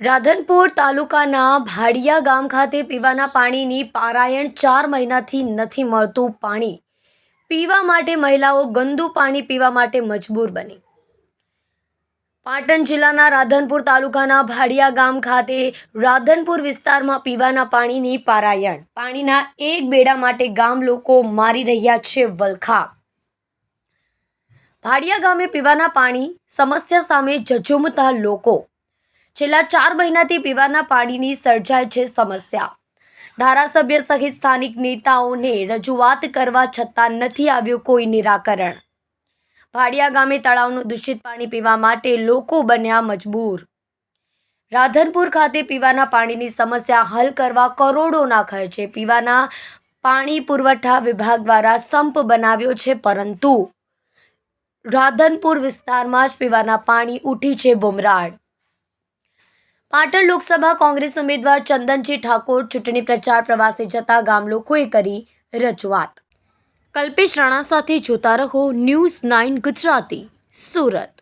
રાધનપુર તાલુકાના ભાડિયા ગામ ખાતે પીવાના પાણીની પારાયણ ચાર મહિનાથી નથી મળતું પાણી. પીવા માટે મહિલાઓ ગંદુ પાણી પીવા માટે મજબૂર બની. પાટણ જિલ્લાના રાધનપુર તાલુકાના ભાડિયા ગામ ખાતે રાધનપુર વિસ્તારમાં પીવાના પાણીની પારાયણ. પાણીના એક બેડા માટે ગામ લોકો મારી રહ્યા છે વલખા. ભાડિયા ગામે પીવાના પાણી સમસ્યા સામે ઝઝુમતા લોકો. છેલ્લા ચાર મહિનાથી પીવાના પાણીની સર્જાય છે સમસ્યા. ધારાસભ્ય સહિત સ્થાનિક નેતાઓને રજૂઆત કરવા છતાં નથી આવ્યું કોઈ નિરાકરણ. ભાડિયા ગામે તળાવનું દૂષિત પાણી પીવા માટે લોકો બન્યા મજબૂર. રાધનપુર ખાતે પીવાના પાણીની સમસ્યા હલ કરવા કરોડોના ખર્ચે પીવાના પાણી પુરવઠા વિભાગ દ્વારા સંપ બનાવ્યો છે, પરંતુ રાધનપુર વિસ્તારમાં જ પીવાના પાણી ઉઠી છે બુમરાળ. પાટણ લોકસભા કોંગ્રેસ ઉમેદવાર ચંદનજી ઠાકોર ચૂંટણી પ્રચાર પ્રવાસે જતા ગામ લોકોએ કરી રજૂઆત. કલ્પેશ રાણા સાથે જોતા રહો ન્યૂઝ નાઇન ગુજરાતી, સુરત.